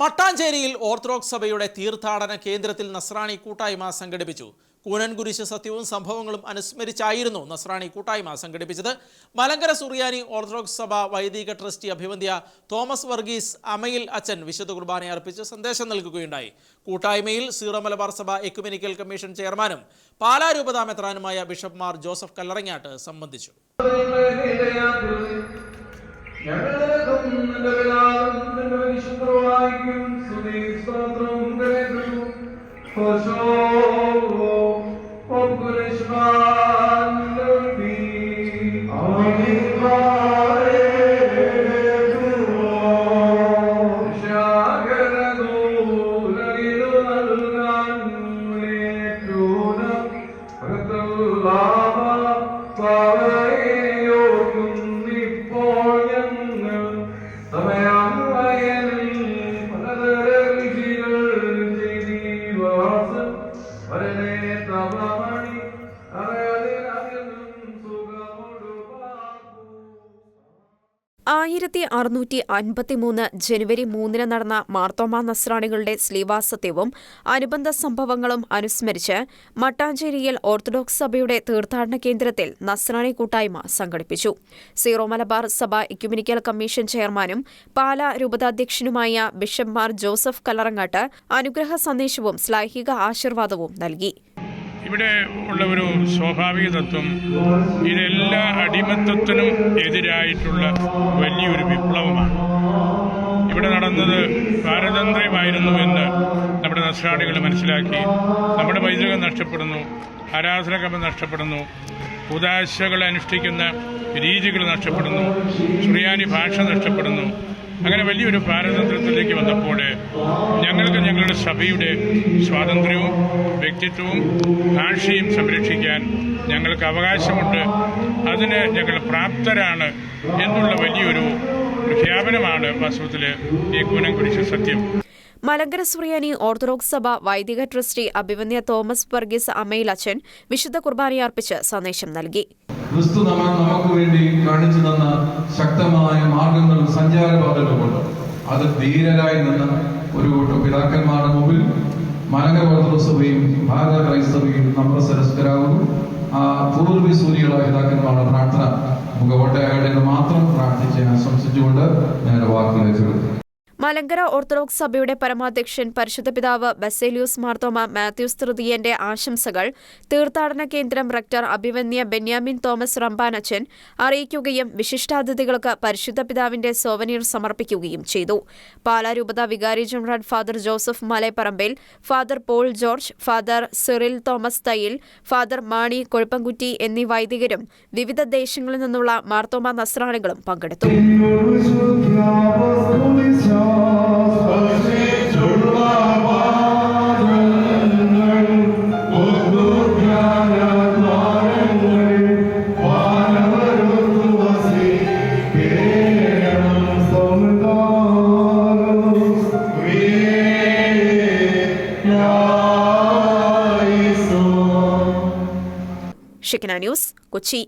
മട്ടാഞ്ചേരിയിൽ orthodox സഭയുടെ തീർത്ഥാടന കേന്ദ്രത്തിൽ നസ്രാണി കൂട്ടായ്മ സംഘടിപ്പിച്ചു. കൂനൻകുരിശ് സത്യവും സംഭവങ്ങളും അനുസ്മരിച്ചായിരുന്നു നസ്രാണി കൂട്ടായ്മ സംഘടിപ്പിച്ചത്. മലങ്കര സുറിയാനി ഓർത്തഡോക്സ് സഭ വൈദിക ട്രസ്റ്റി അഭിവന്ധ്യ തോമസ് വർഗീസ് അമയിൽ അച്ഛൻ വിശുദ്ധ കുർബാന അർപ്പിച്ച് സന്ദേശം നൽകുകയുണ്ടായി. കൂട്ടായ്മയിൽ സീറോ മലബാർ സഭ എക്യുമെനിക്കൽ കമ്മീഷൻ ചെയർമാനും പാലാ രൂപതാമെത്രാനുമായ ബിഷപ്പ് മാർ ജോസഫ് കല്ലറങ്ങാട്ട് സംബന്ധിച്ചു. നിന്റെ പരിശുദ്ധവായിക്കും സ്തുതി സ്തോത്രം ആയിരത്തി അറുന്നൂറ്റി അൻപത്തിമൂന്ന് ജനുവരി മൂന്നിന് നടന്ന മാർത്തോമ നസ്രാണികളുടെ സ്ലീവാസത്യവും അനുബന്ധ സംഭവങ്ങളും അനുസ്മരിച്ച് മട്ടാഞ്ചേരിയിൽ ഓർത്തഡോക്സ് സഭയുടെ തീർത്ഥാടന കേന്ദ്രത്തിൽ നസ്രാണി കൂട്ടായ്മ സംഘടിപ്പിച്ചു. സീറോ മലബാർ സഭ എക്യുമിനിക്കൽ കമ്മീഷൻ ചെയർമാനും പാലാ രൂപതാധ്യക്ഷനുമായ ബിഷപ്പ് മാർ ജോസഫ് കല്ലറങ്ങാട്ട് അനുഗ്രഹ സന്ദേശവും ശ്ലൈഹിക ആശീർവാദവും നൽകി. ഇവിടെ ഉള്ള ഒരു സ്വാഭാവിക തത്വം ഇതെല്ലാ അടിമത്തത്തിനും എതിരായിട്ടുള്ള വലിയൊരു വിപ്ലവമാണ്. ഇവിടെ നടന്നത് പാരതന്ത്ര്യമായിരുന്നു എന്ന് നമ്മുടെ നസ്രാണികൾ മനസ്സിലാക്കി. നമ്മുടെ പൈതൃകം നഷ്ടപ്പെടുന്നു ആരാധനകമം നഷ്ടപ്പെടുന്നു ഉദാശകൾ അനുഷ്ഠിക്കുന്ന രീതികൾ നഷ്ടപ്പെടുന്നു സുറിയാനി ഭാഷ നഷ്ടപ്പെടുന്നു അങ്ങനെ വലിയൊരു പാരതന്ത്ര്യത്തിലേക്ക് വന്നപ്പോൾ ഞങ്ങൾക്ക് ഞങ്ങളുടെ സഭയുടെ സ്വാതന്ത്ര്യവും വ്യക്തിത്വവും ഭാഷയും സംരക്ഷിക്കാൻ ഞങ്ങൾക്ക് അവകാശമുണ്ട്. അതിന് ഞങ്ങൾ പ്രാപ്തരാണ് എന്നുള്ള വലിയൊരു പ്രഖ്യാപനമാണ് വാസ്തവത്തിൽ ഈ കൂനംകുരിശ് സത്യം. മലങ്കര സുറിയാനി ഓർത്തഡോക്സ് സഭ വൈദിക ട്രസ്റ്റി അഭിമന്യ തോമസ് വർഗീസ് അമ്മയിൽ അച്ഛൻ വിശുദ്ധ കുർബാനയർപ്പിച്ച് സന്ദേശം നൽകി. ക്രിസ്തു നമുക്ക് വേണ്ടി കാണിച്ചു തന്ന ശക്തമായ മാർഗങ്ങൾ സഞ്ചാരപാതകളുമുണ്ട് അത് ധീരരായി നിന്ന ഒരു കൂട്ടം പിതാക്കന്മാരുടെ മുമ്പിൽ മലങ്കര ഓർത്തഡോക്സ് സഭയും ഭാരത ക്രൈസ്തവയും നമ്മൾ സരസ്കരാകുന്നു ആ പൂർവി സൂര്യകളായ പിതാക്കന്മാരുടെ പ്രാർത്ഥന എന്ന് മാത്രം പ്രാർത്ഥിച്ച് ആശംസിച്ചുകൊണ്ട് ഞാൻ എടുക്കും മലങ്കര ഓർത്തഡോക്സ് സഭയുടെ പരമാധ്യക്ഷൻ പരിശുദ്ധ പിതാവ് ബസേലിയൂസ് മാർത്തോമ മാത്യൂസ് തൃതീയന്റെ ആശംസകൾ തീർത്ഥാടന കേന്ദ്രം റക്ടർ അഭിവന്യ ബെന്യാമിൻ തോമസ് റംബാനച്ചൻ അറിയിക്കുകയും വിശിഷ്ടാതിഥികൾക്ക് പരിശുദ്ധ പിതാവിന്റെ സോവനീർ സമർപ്പിക്കുകയും ചെയ്തു. പാലാരൂപത വികാരി general father Joseph Malayapparambil father Paul George father Cyril Thomas Thayyil father Mani Kozhuppankutty എന്നീ വൈദികരും വിവിധ ദേശങ്ങളിൽ നിന്നുള്ള മാർത്തോമ നസ്രാണികളും പങ്കെടുത്തു. Shekinah news Kochi.